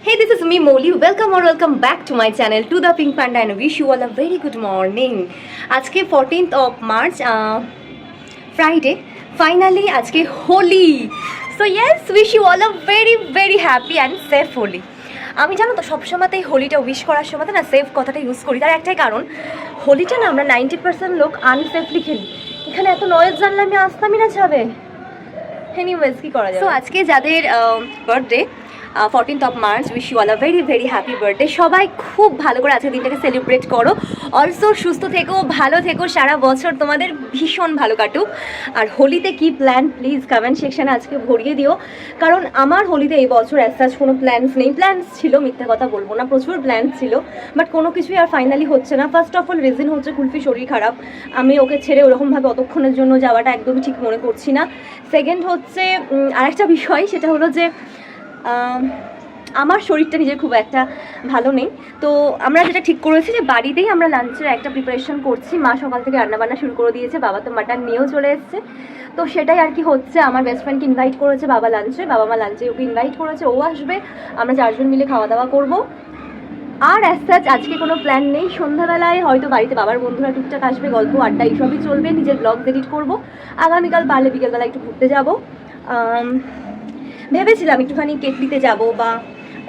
Hey, this is me, Molly. Welcome or welcome back to my channel, to the Pink Panda, and wish you all a very good morning. আজকে fourteenth of March Friday finally আজকে Holi so yes wish you all a very very happy and safe Holi আমি জানো তো সবসময়তেই হোলিটা wish করার সময় না safe কথাটা use করি। তার একটাই কারণ হোলিটা না আমরা নাইনটি পার্সেন্ট লোক আনসেফলি খেলি। এখানে এত নয়েজ জানলে আমি আসতামই না যাবে এনিওয়েজ কি করা যায় সো আজকে যাদের birthday fourteenth of March wish you all a very very happy birthday সবাই খুব ভালো করে আজকে দিনটাকে সেলিব্রেট করো। অলসো সুস্থ থেকো, ভালো থেকো। সারা বছর তোমাদের ভীষণ ভালো কাটুক। আর হোলিতে কি প্ল্যান প্লিজ কমেন্ট সেকশানে আজকে ভরিয়ে দিও। কারণ আমার হোলিতে এই বছর অ্যাজ কোনো প্ল্যানস নেই। প্ল্যানস ছিল, মিথ্যা কথা বলব না। প্রচুর প্ল্যানস ছিল। বাট কোনো কিছুই আর ফাইনালি হচ্ছে না। ফার্স্ট অফ অল রিজন হচ্ছে কুলফি শরীর খারাপ। আমি ওকে ছেড়ে ওরকমভাবে অতক্ষণের জন্য যাওয়াটা একদমই ঠিক মনে করছি না। সেকেন্ড হচ্ছে আরেকটা বিষয়, সেটা হলো যে আমার শরীরটা নিজের খুব একটা ভালো নেই। তো আমরা যেটা ঠিক করেছি যে বাড়িতেই আমরা লাঞ্চের একটা প্রিপারেশন করছি। মা সকাল থেকে রান্নাবান্না শুরু করে দিয়েছে, বাবা তো মাটন নিয়েও চলে এসছে। তো সেটাই আর কি হচ্ছে, আমার বেস্ট ফ্রেন্ডকে ইনভাইট করেছে বাবা লাঞ্চে বাবা মা লাঞ্চে ওকে ইনভাইট করেছে, ও আসবে, আমরা চারজন মিলে খাওয়া দাওয়া করব। আর অ্যাজ সাচ আজকে কোনো প্ল্যান নেই। সন্ধ্যাবেলায় হয়তো বাড়িতে বাবার বন্ধুরা টুকটাক আসবে, গল্প, আড্ডা, এইসবই চলবে। নিজের ব্লগ এডিট করব। আগামীকাল পারলে বিকেলবেলা একটু ঘুরতে যাব। ভেবেছিলাম একটুখানি কেক কেটলিতে যাব বা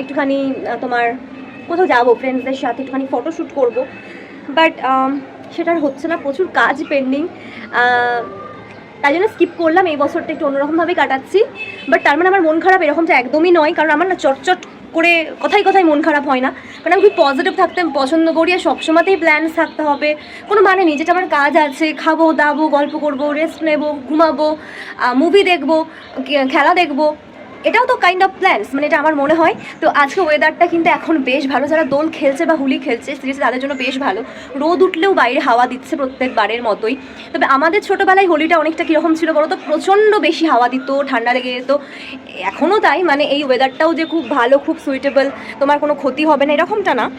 একটুখানি তোমার কোথাও যাব ফ্রেন্ডসদের সাথে একটুখানি ফটোশ্যুট করব। বাট সেটা আর হচ্ছে না, প্রচুর কাজ পেন্ডিং তাই জন্য স্কিপ করলাম, এই বছরটা একটু অন্যরকমভাবে কাটাচ্ছি। বাট তার মানে আমার মন খারাপ এরকমটা একদমই নয়, কারণ আমার না চটচট করে কথাই কথাই মন খারাপ হয় না। কারণ আমি খুব পজিটিভ থাকতে পছন্দ করি, আর সবসময়তেই প্ল্যানস থাকতে হবে। কোনো মানে নেই, যেটা আমার কাজ আছে, খাব, দাবো, গল্প করব রেস্ট নেব, ঘুমাবো মুভি দেখব খেলা দেখব। এটাও তো কাইন্ড অফ প্ল্যান্স মানে এটা আমার মনে হয়। তো আজকে ওয়েদারটা কিন্তু এখন বেশ ভালো। যারা দোল খেলছে বা হুলি খেলছে সিরিজে তাদের জন্য বেশ ভালো। রোদ উঠলেও বাইরে হাওয়া দিচ্ছে প্রত্যেকবারের মতোই। তবে আমাদের ছোটোবেলায় হোলিটা অনেকটা কীরকম ছিল বলো তো? প্রচণ্ড বেশি হাওয়া দিত, ঠান্ডা লেগে যেত। এখনও তাই মানে এই ওয়েদারটাও যে খুব ভালো, খুব সুইটেবল তোমার কোনো ক্ষতি হবে না, এরকমটা না।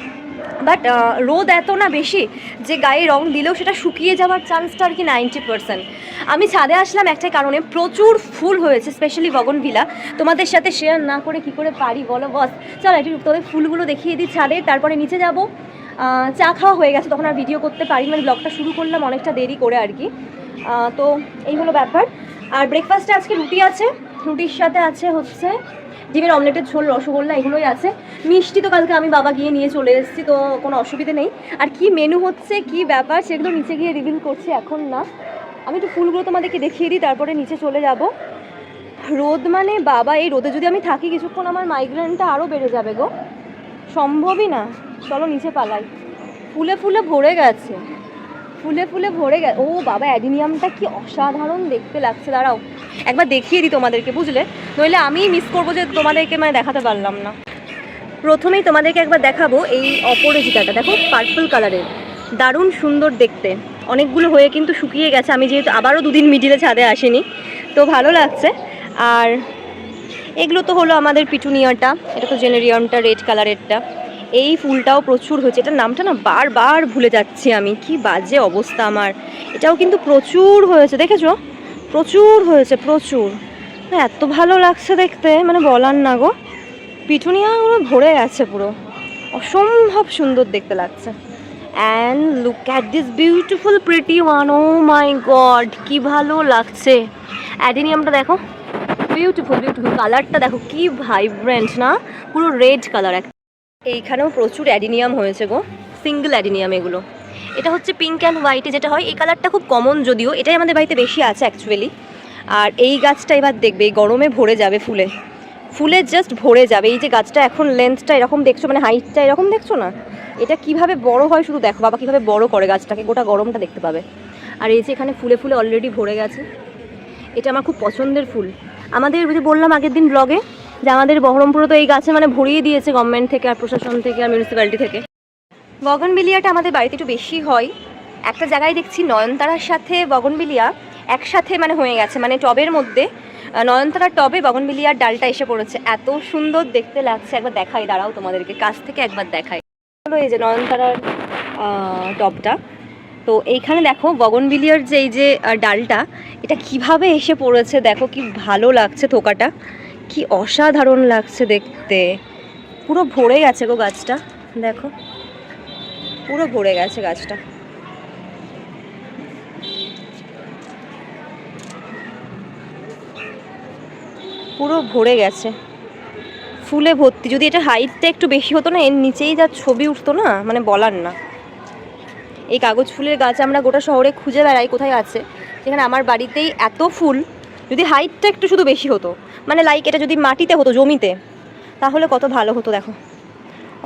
বাট রোদ এত না বেশি যে গায়ে রং দিলেও সেটা শুকিয়ে যাওয়ার চান্সটা আর কি নাইনটি পার্সেন্ট আমি ছাদে আসলাম একটাই কারণে প্রচুর ফুল হয়েছে স্পেশালি ভিলা। তোমাদের সাথে শেয়ার না করে কি করে পারি বলো? বস, চলো একটু তোদের ফুলগুলো দেখিয়ে দিই ছাদে, তারপরে নিচে যাব। চা খাওয়া হয়ে গেছে, তখন আর ভিডিও করতে পারি মানে ব্লগটা শুরু করলাম অনেকটা দেরি করে আর কি। তো এই হলো ব্যাপার। আর ব্রেকফাস্টে আজকে রুটি আছে, রুটির সাথে আছে হচ্ছে ডিমের অমলেটের ঝোল, রসগোল্লা, এগুলোই আছে। মিষ্টি তো কালকে আমি বাবা গিয়ে নিয়ে চলে এসেছি, তো কোনো অসুবিধে নেই। আর কি মেনু হচ্ছে, কি ব্যাপার, সেগুলো নিচে গিয়ে রিভিল করছি এখন না। আমি একটু ফুলগুলো তোমাদেরকে দেখিয়ে দিই, তারপরে নিচে চলে যাব। রোদ মানে বাবা, এই রোদে যদি আমি থাকি কিছুক্ষণ, আমার মাইগ্রেনটা আরও বেড়ে যাবে গো। সম্ভবই না। চলো নিচে পালাই। ফুলে ফুলে ভরে গেছে। ফুলে ফুলে ভরে গেছে ও বাবা, অ্যাডিনিয়ামটা কি অসাধারণ দেখতে লাগছে, দাঁড়াও। একবার দেখিয়ে দিই তোমাদেরকে, বুঝলে? নইলে আমি মিস করব যে তোমাদেরকে মানে দেখাতে পারলাম না। প্রথমেই তোমাদেরকে একবার দেখাবো এই অপরাজিতাটা দেখো পার্পল কালারের দারুণ সুন্দর দেখতে। অনেকগুলো হয়ে কিন্তু শুকিয়ে গেছে। আমি যেহেতু আবারও দুদিন মিডিলে ছাদে আসিনি, তো ভালো লাগছে। আর এগুলো তো হলো আমাদের পিটুনিয়াটা। এটা তো জেনেরিয়ামটা রেড কালারেরটা এই ফুলটাও প্রচুর হয়েছে। এটার নামটা না বারবার ভুলে যাচ্ছি আমি। কি বাজে অবস্থা আমার। এটাও কিন্তু প্রচুর হয়েছে, দেখেছ? প্রচুর হয়েছে, প্রচুর। এত ভালো লাগছে দেখতে মানে বলার না গো। পিটুনিয়াগুলো ভরে গেছে পুরো। অসম্ভব সুন্দর দেখতে লাগছে। And look at this beautiful pretty one oh my god কি ভালো লাগছে। অ্যাডিনিয়ামটা দেখো। বিউটিফুল বিউটিফুল কালারটা দেখো, কি ভাইব্রেন্ট না? পুরো রেড কালার এইখানেও প্রচুর অ্যাডিনিয়াম হয়েছে গো, সিঙ্গেল অ্যাডিনিয়াম এগুলো। এটা হচ্ছে পিঙ্ক অ্যান্ড হোয়াইটে যেটা হয়, এই কালারটা খুব কমন যদিও, এটাই আমাদের বাড়িতে বেশি আছে অ্যাকচুয়ালি আর এই গাছটা এবার দেখবে, এই গরমে ভরে যাবে ফুলে। ফুলে জাস্ট ভরে যাবে। এই যে গাছটা এখন লেন্থটা এরকম দেখছ মানে হাইটটা এরকম দেখছ না? এটা কীভাবে বড় হয় শুধু দেখো, বাবা কীভাবে বড় করে গাছটাকে, গোটা গরমটা দেখতে পাবে। আর এই যে এখানে ফুলে ফুলে অলরেডি ভরে গেছে। এটা আমার খুব পছন্দের ফুল। আমাদের বললাম আগের দিন ব্লগে যে আমাদের বহরমপুরে তো এই গাছে মানে ভরিয়ে দিয়েছে গভর্নমেন্ট থেকে আর প্রশাসন থেকে আর মিউনিসিপ্যালিটি থেকে। বগনবিলিয়াটা আমাদের বাড়িতে একটু বেশি হয়। একটা জায়গায় দেখছি নয়নতারার সাথে বগনবিলিয়া একসাথে মানে হয়ে গেছে মানে টবের মধ্যে। নয়নতারার টবে বগনবিলিয়ার ডালটা এসে পড়েছে। এত সুন্দর দেখতে লাগছে। একবার দেখাই, দাঁড়াও তোমাদেরকে। কাছ থেকে একবার দেখাই। হলো এই যে নয়নতারার টবটা। তো এইখানে দেখো বগনবিলিয়ার যে এই যে ডালটা, এটা কীভাবে এসে পড়েছে? দেখো কি ভালো লাগছে থোকাটা। কি অসাধারণ লাগছে দেখতে। পুরো ভরে গেছে গো গাছটা, দেখো। পুরো ভরে গেছে গাছটা। পুরো ভরে গেছে। ফুলে ভর্তি, যদি এটা হাইটটা একটু বেশি হতো না, এর নিচেই যা ছবি উঠতো না মানে বলার না। এই কাগজ ফুলের গাছ আমরা গোটা শহরে খুঁজে বেড়াই, কোথায় আছে? সেখানে আমার বাড়িতেই এত ফুল যদি হাইটটা একটু শুধু বেশি হতো মানে লাইক এটা যদি মাটিতে হতো, জমিতে, তাহলে কত ভালো হতো দেখো।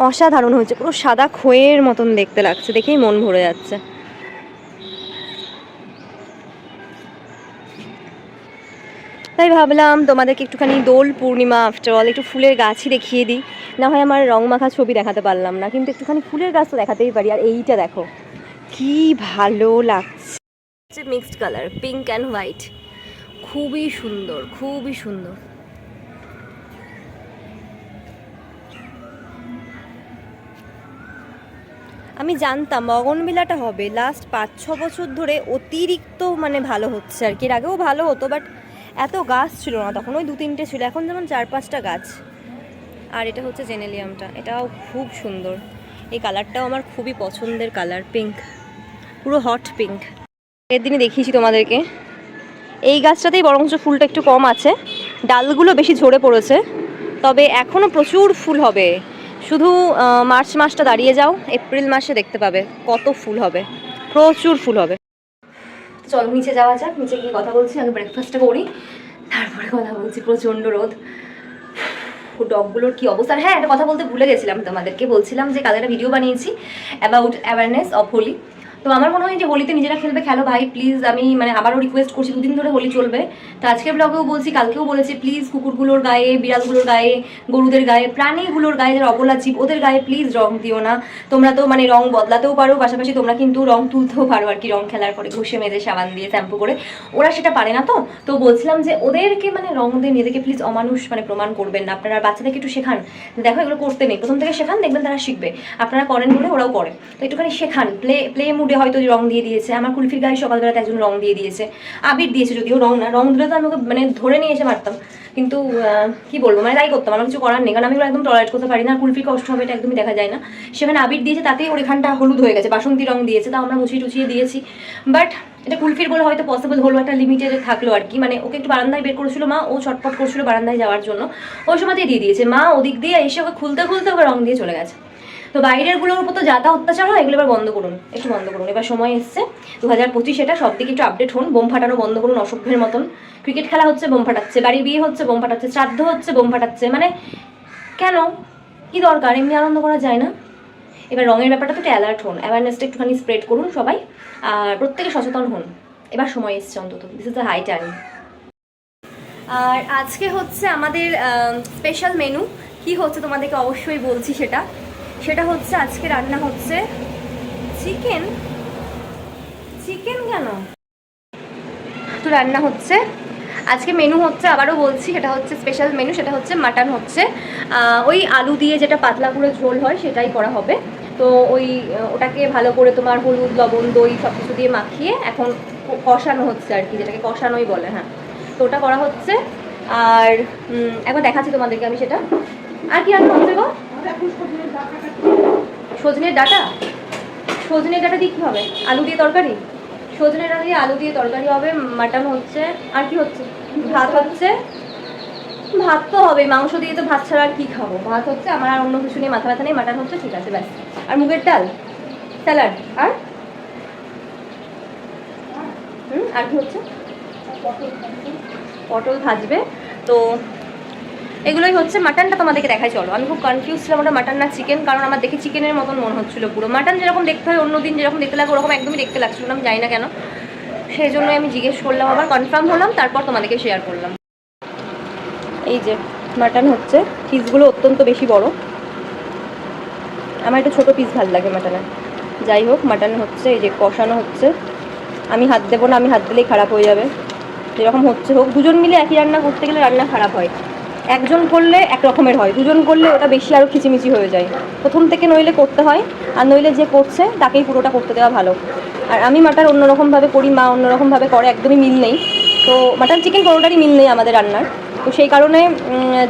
অসাধারণ হয়েছে, পুরো সাদা খয়ের মতন দেখতে লাগছে, দেখেই মন ভরে যাচ্ছে। তাই ভাবলাম তোমাদেরকে একটুখানি দোল পূর্ণিমা আফটার অল একটু ফুলের গাছই দেখিয়ে দিই। না হয় আমার রং মাখা ছবি দেখাতে পারলাম না, কিন্তু একটুখানি ফুলের গাছ তো দেখাতেই পারি, আর এইটা দেখো, কি ভালো লাগছে। Mixed colour pink and white খুবই সুন্দর খুবই সুন্দর। আমি জানতাম অগনবিলাটা হবে। লাস্ট পাঁচ ছ বছর ধরে অতিরিক্ত মানে ভালো হচ্ছে আর কি। এর আগেও ভালো হতো বাট এত গাছ ছিল না। তখন ওই দু তিনটে ছিল। এখন যেমন চার পাঁচটা গাছ। আর এটা হচ্ছে জেনেলিয়ামটা। এটাও খুব সুন্দর। এই কালারটাও আমার খুবই পছন্দের কালার পিঙ্ক পুরো হট পিঙ্ক এর দিনে দেখিয়েছি তোমাদেরকে। এই গাছটাতেই বরঞ্চ ফুলটা একটু কম আছে। ডালগুলো বেশি ঝরে পড়েছে। তবে এখনও প্রচুর ফুল হবে। শুধু মার্চ মাসটা দাঁড়িয়ে যাও, এপ্রিল মাসে দেখতে পাবে কত ফুল হবে। প্রচুর ফুল হবে। চলো, নিচে যাওয়া যাক, নিচে গিয়ে কথা বলছি, আগে ব্রেকফাস্টটা করি। তারপরে কথা বলছি, প্রচণ্ড রোদ। ডগগুলোর কি অবস্থা? হ্যাঁ একটা কথা বলতে ভুলে গেছিলাম তোমাদেরকে। বলছিলাম যে, কাল একটা ভিডিও বানিয়েছি অ্যাবাউট অ্যাওয়ারনেস অফ হোলি। তো আমার মনে হয় যে হোলিতে নিজেরা খেলবে। খেলো ভাই প্লিজ আমি মানে আবারও রিকোয়েস্ট করছি, দুদিন ধরে হোলি চলবে। তো আজকের ব্লগেও বলছি, কালকেও বলেছি প্লিজ কুকুরগুলোর গায়ে, বিড়ালগুলোর গায়ে, গরুদের গায়ে, প্রাণীগুলোর গায়ে, যারা অবলা জীব, ওদের গায়ে প্লিজ রং দিও না। তোমরা তো মানে রং বদলাতেও পারো, পাশাপাশি তোমরা কিন্তু রং তুলতেও পারো আর কি, রং খেলার পরে ঘষে মেজে সাবান দিয়ে শ্যাম্পু করে। ওরা সেটা পারে না তো? তো বলছিলাম যে ওদেরকে মানে রং দিয়ে নিজেদেরকে প্লিজ অমানুষ মানে প্রমাণ করবেন না। আপনারা বাচ্চাদেরকে একটু শেখান। দেখো এগুলো করতে নেই। প্রথম থেকে শেখান, দেখবেন তারা শিখবে। আপনারা করেন বলে ওরাও করে। তো একটুখানি শেখান। প্লে প্লে মুডে হয়তো রং দিয়ে দিয়েছে, আমার কুলফির গায়ে সকালবেলাতে একজন রং দিয়ে দিয়েছে। আবির দিয়েছে যদিও রং না, রং দিলে তো আমি ওকে মানে ধরে নিয়ে এসে মারতাম। কিন্তু কি বলব মানে তাই করতাম, আমার কিছু করার নেই। কারণ আমি একদম টলারেট করতে পারি না, আর কুলফির কষ্ট হবে এটা একদমই দেখা যায় না। সেখানে আবির দিয়েছে, তাতেই ওর এখানটা হলুদ হয়ে গেছে, বাসন্তী রং দিয়েছে, তাও আমরা মুছিয়ে টুছিয়ে দিয়েছি। বাট এটা কুলফির বলে হয়তো পসিবল হলো, একটা লিমিটেড থাকল আর কি। মানে ওকে একটু বারান্দায় বের করেছিল মা, ও ছটপট করছিল বারান্দায় যাওয়ার জন্য। ওই সময়তেই দিয়ে দিয়েছে। মা ওদিক দিয়ে এসে ওকে খুলতে খুলতে ওকে রং দিয়ে চলে গেছে। তো বাইরেরগুলোর উপর তো যাতা অত্যাচার হয়, এগুলো এবার বন্ধ করুন, একটু বন্ধ করুন। এবার সময় এসছে দু হাজার পঁচিশ এটা সব দিকে একটু আপডেট হন, বোম ফাটানো বন্ধ করুন অসভ্যের মতন। ক্রিকেট খেলা হচ্ছে, বোম ফাটাচ্ছে বাড়ির বিয়ে হচ্ছে, বোম ফাটাচ্ছে, শ্রাদ্ধ হচ্ছে, বোম ফাটাচ্ছে মানে কেন? কি দরকার? এমনি আনন্দ করা যায় না। এবার রঙের ব্যাপারটা তো একটু অ্যালার্ট হন অ্যাওয়ারনেসটা একটুখানি স্প্রেড করুন সবাই, আর প্রত্যেকে সচেতন হন। এবার সময় এসছে অন্তত this is the high time আর আজকে হচ্ছে আমাদের স্পেশাল মেনু কি হচ্ছে তোমাদেরকে অবশ্যই বলছি সেটা। সেটা হচ্ছে আজকে রান্না হচ্ছে চিকেন। চিকেন কেন? তো রান্না হচ্ছে। আজকে মেনু হচ্ছে, আবারও বলছি, সেটা হচ্ছে স্পেশাল মেনু সেটা হচ্ছে মাটন হচ্ছে। ওই আলু দিয়ে যেটা পাতলা করে ঝোল হয়, সেটাই করা হবে। তো ওই ওটাকে ভালো করে তোমার হলুদ, লবণ, দই সব কিছু দিয়ে মাখিয়ে এখন কষানো হচ্ছে আর কি, যেটাকে কষানোই বলে হ্যাঁ। তো ওটা করা হচ্ছে। আর একবার দেখাচ্ছি তোমাদেরকে আমি সেটা। আর কি রান্না হচ্ছে গো? সজনের ডাটা? সজনের ডাটা দিয়ে কী হবে? আলু দিয়ে তরকারি? সজনের ডাটা দিয়ে আলু দিয়ে তরকারি হবে, মাটন হচ্ছে, আর কি হচ্ছে? ভাত হচ্ছে? ভাত তো হবে মাংস দিয়ে তো ভাত ছাড়া আর কি খাব? ভাত হচ্ছে আমার আর অন্য কিছু নিয়ে মাথা ব্যথা নেই, মাটন হচ্ছে, ঠিক আছে, ব্যাস। আর মুগের ডাল? স্যালাড? আর? হুম, আর কি হচ্ছে? পটল ভাজবে। তো এগুলোই হচ্ছে মাটনটা তোমাদেরকে দেখাই, চলো। আমি খুব কনফিউজ ছিলাম ওটা মাটন না চিকেন কারণ আমার দেখে চিকেনের মতন মনে হচ্ছিল পুরো। মাটন যেরকম দেখতে হয়, অন্য দিন যেরকম দেখতে লাগে ওরকম একদমই দেখতে লাগছিল না, আমি জানি না কেন। সেই জন্যই আমি জিজ্ঞেস করলাম, আবার কনফার্ম হলাম, তারপর তোমাদেরকে শেয়ার করলাম। এই যে, মাটন হচ্ছে পিসগুলো অত্যন্ত বেশি বড়। আমার একটু ছোটো পিস ভালো লাগে মাটনে। যাই হোক, মাটন হচ্ছে, এই যে কষানো হচ্ছে। আমি হাত দেবো না, আমি হাত দিলেই খারাপ হয়ে যাবে। যেরকম হচ্ছে হোক, দুজন মিলে একই রান্না করতে গেলে রান্না খারাপ হয়। একজন করলে এক রকমের হয়, দুজন করলে ওটা বেশি আরও খিচিমিচি হয়ে যায়। প্রথম থেকে নইলে করতে হয়, আর নইলে যে করছে তাকেই পুরোটা করতে দেওয়া ভালো। আর আমি মাটন অন্যরকমভাবে করি, মা অন্যরকমভাবে করে, একদমই মিল নেই। তো মাটন চিকেন কোনোটারই মিল নেই আমাদের রান্নার। তো সেই কারণে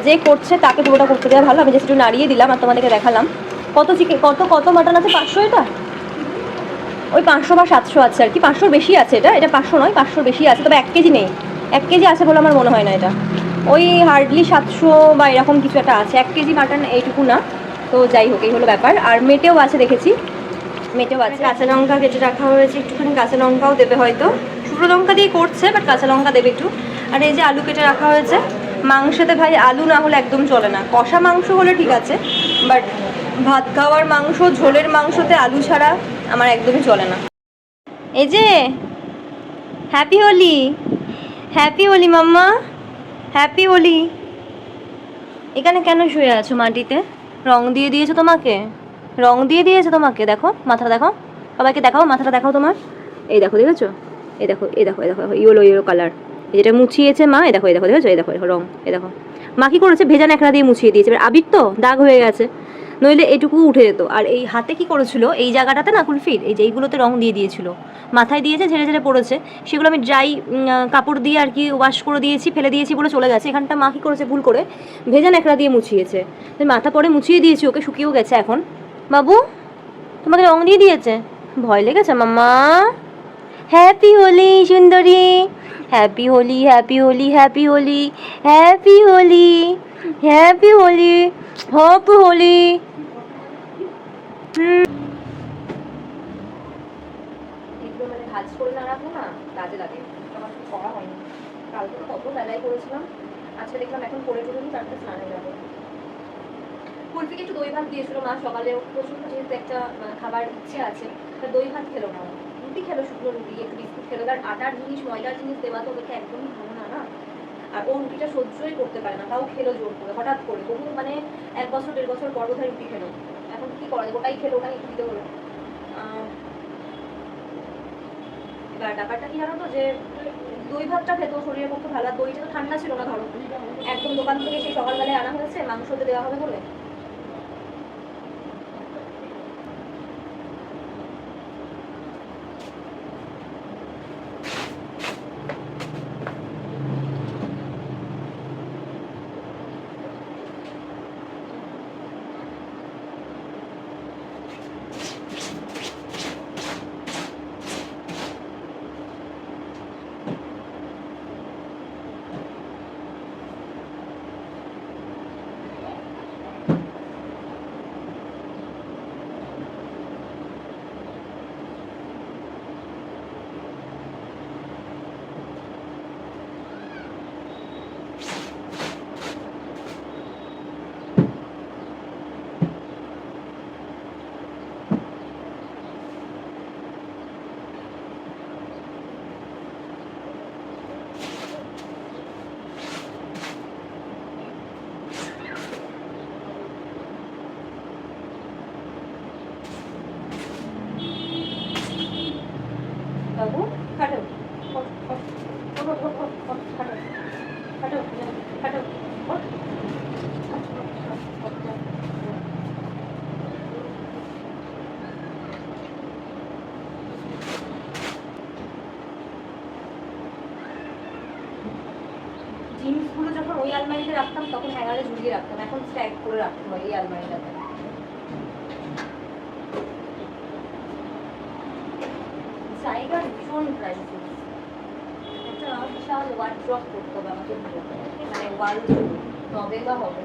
যে করছে তাকে পুরোটা করতে দেওয়া ভালো। আমি জাস্ট একটু নাড়িয়ে দিলাম আর তোমাদেরকে দেখালাম। কত চিকেন কত কত মাটন আছে? পাঁচশো এটা? ওই পাঁচশো বা সাতশো আছে আর কি। পাঁচশোর বেশি আছে এটা। এটা পাঁচশো নয়, পাঁচশোর বেশি আছে। তবে এক কেজি নেই। এক কেজি আছে বলে আমার মনে হয় না এটা। ওই হার্ডলি সাতশো বা এরকম কিছু একটা আছে। এক কেজি মাটন এইটুকু না। তো যাই হোক, এই হলো ব্যাপার। আর মেটেও আছে দেখেছি। মেটেও আছে। কাঁচা লঙ্কা কেটে রাখা হয়েছে। একটুখানি কাঁচা লঙ্কাও দেবে হয়তো। শুকনো লঙ্কা দিয়ে করছে বাট কাঁচা লঙ্কা দেবে একটু। আর এই যে আলু কেটে রাখা হয়েছে। মাংসতে ভাই, আলু না হলে একদম চলে না। কষা মাংস হলে ঠিক আছে বাট ভাত খাওয়ার মাংস, ঝোলের মাংসতে আলু ছাড়া আমার একদমই চলে না। এই যে happy Holi. Happy Holi mamma. Happy Holi এখানে কেন শুয়ে আছো মাটিতে? রং দিয়ে দিয়েছ তোমাকে? রং দিয়ে দিয়েছে তোমাকে? দেখো মাথাটা দেখো। সবাইকে দেখাও মাথাটা দেখাও তোমার। এই দেখো দেখেছ? এই দেখো এই দেখো এই দেখো ইয়েলো ইয়েলো কালার যেটা মুছিয়েছে মা এই দেখো এই দেখো দেখেছ? এই দেখো দেখো, রং এই দেখো। মা কি করেছে? ভেজা ন্যাকড়া দিয়ে মুছিয়ে দিয়েছে। এবার আবির তো দাগ হয়ে গেছে। নইলে এটুকু উঠে যেত। আর এই হাতে কি করেছিল? এই জায়গাটাতে না কুলফির, এই যে এইগুলোতে রং দিয়ে দিয়েছিল। মাথায় দিয়েছে, ঝেড়ে ঝেড়ে পড়েছে। সেগুলো আমি ড্রাই কাপড় দিয়ে আর কি ওয়াশ করে দিয়েছি, ফেলে দিয়েছি বলে চলে গেছে। এখানটা মা কি করেছে? ভুল করে ভেজা ন্যাকড়া দিয়ে মুছিয়েছে। মাথা পরে মুছিয়ে দিয়েছি, ওকে শুকিয়েও গেছে এখন। বাবু, তোমাকে রং দিয়ে দিয়েছে? ভয় লেগেছে? মাম্মা? হ্যাপি হোলি সুন্দরী। Happy Holi happy Holi happy Holi happy Holi happy Holi happy Holi এগুলো মানে দেখলাম এখন করে সকালে প্রচুর যেহেতু একটা খাবার ইচ্ছে আছে, তা দই ভাত খেলো না রুটি খেলো শুকনো রুটি বিস্কুট খেলো। কারণ আটার জিনিস, ময়দার জিনিস দেওয়া তো ওদেরকে একদমই ভালো না না? আর ও রুটিটা সহ্যই করতে পারে না, তাও খেলো জোর করে, হঠাৎ করে। তবু মানে এক বছর, দেড় বছর পর বোধহয় রুটি খেলো। কি করা যায়? ওটাই খেলো ওখানে একটু দিতে হলো এবার ব্যাপারটা কি জানো তো যে, দই ভাতটা খেতো শরীরের পক্ষে ভালো। দইটা তো ঠান্ডা ছিল না ধরো। একদম দোকান থেকে সেই সকালবেলায় আনা হয়েছে মাংসতে দেওয়া হবে বলে। আলমারিতে রাখতাম, তখন হ্যাঙ্গারে ঝুলিয়ে রাখতাম। এখন স্ট্যাক করে রাখতে হয় এই আলমারিটাতে। জায়গা ভীষণ ক্রাইসিস একটা বিশাল ওয়ার্ড্রপ করতে হবে আমাকে মানে ওয়াল তবে বা হবে